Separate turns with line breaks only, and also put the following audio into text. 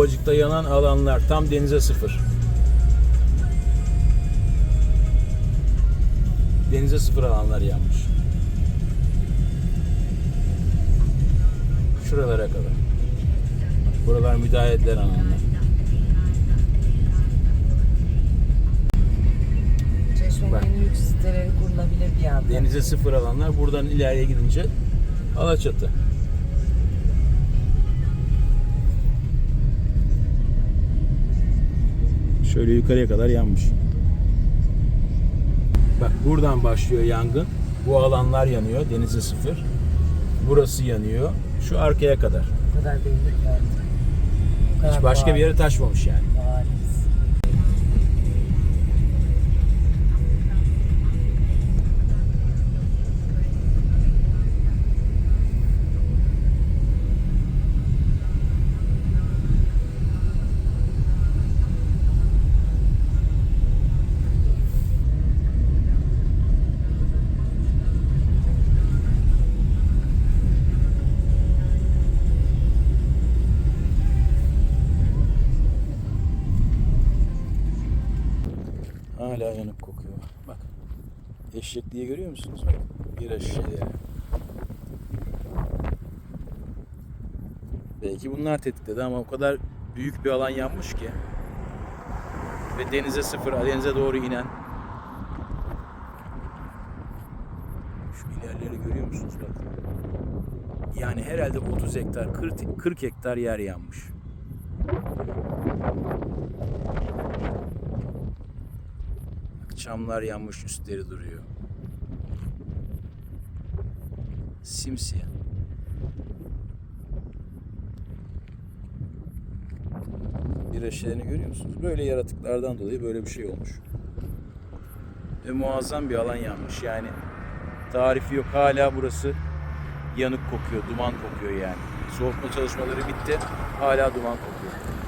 Ovacık'ta yanan alanlar tam denize sıfır. Denize sıfır alanlar yanmış. Şuralara kadar. Buralar müdahale edilen alanlar. Bak.
en lüks siteleri kurulabilir bir anda.
Denize sıfır alanlar buradan ileriye gidince Alaçatı. Şöyle yukarıya kadar yanmış. Bak buradan başlıyor yangın. Bu alanlar yanıyor. Denize sıfır. Burası yanıyor. Şu arkaya kadar.
Bu kadar. Bu kadar
Hiç başka bir yere taşmamış yani. Hala yanık kokuyor. Bak. Eşekliği görüyor musunuz? Bak. Bir eşeği. Belki bunlar tetikledi ama o kadar büyük bir alan yanmış ki. Ve denize sıfır, denize doğru inen. Şu ilerleri görüyor musunuz? Bak. Yani herhalde 30 hektar, 40, 40 hektar yer yanmış. Çamlar yanmış üstleri duruyor. Simsiyah. Bir eşeğini görüyor musunuz? Böyle yaratıklardan dolayı böyle bir şey olmuş. Ve muazzam bir alan yanmış. Yani tarifi yok. Hala burası yanık kokuyor, duman kokuyor yani. Soğutma çalışmaları bitti. Hala duman kokuyor.